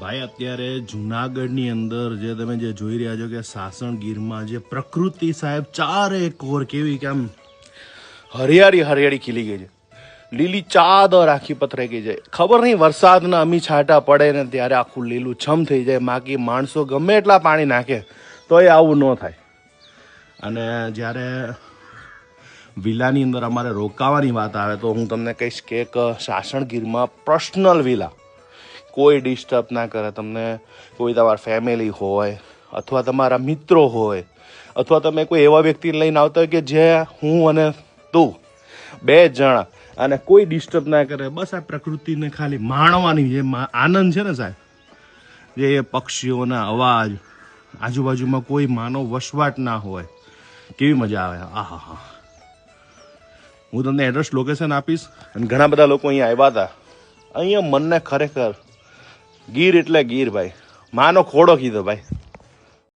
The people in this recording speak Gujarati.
ભાઈ, અત્યારે જુનાગઢની અંદર જે તમે જે જોઈ રહ્યા છો કે સાસણ ગીરમાં જે પ્રકૃતિ સાહેબ ચારે કોર કેવી કે આમ હરિયાળી હરિયાળી ખીલી ગઈ છે. લીલી ચાદર આખી પથરાઈ ગઈ જાય ખબર નહીં વરસાદના અમી છાંટા પડે ને ત્યારે આખું લીલું છમ થઈ જાય. બાકી માણસો ગમે એટલા પાણી નાખે તો એ આવું ન થાય. અને જ્યારે વિલાની અંદર અમારે રોકાવાની વાત આવે તો હું તમને કહીશ કે એક સાસણગીરમાં પર્સનલ વિલા કોઈ ડિસ્ટર્બ ના કરે. તમને કોઈ તમારા ફેમિલી હોય અથવા તમારા મિત્રો હોય અથવા તમે કોઈ એવા વ્યક્તિને લઈને આવતા હોય કે જે હું અને તું બે જણા અને કોઈ ડિસ્ટર્બ ના કરે. બસ આ પ્રકૃતિને ખાલી માણવાની જે આનંદ છે ને સાહેબ, જે પક્ષીઓના અવાજ, આજુબાજુમાં કોઈ માનવ વસવાટ ના હોય. કેવી મજા આવે. આહા હા હું તમને એડ્રેસ લોકેશન આપીશ અને ઘણા બધા લોકો અહીંયા આવ્યા હતા. અહીંયા મનને ખરેખર ગીર એટલે ગીર ભાઈ. માનો ખોડો કીધો ભાઈ.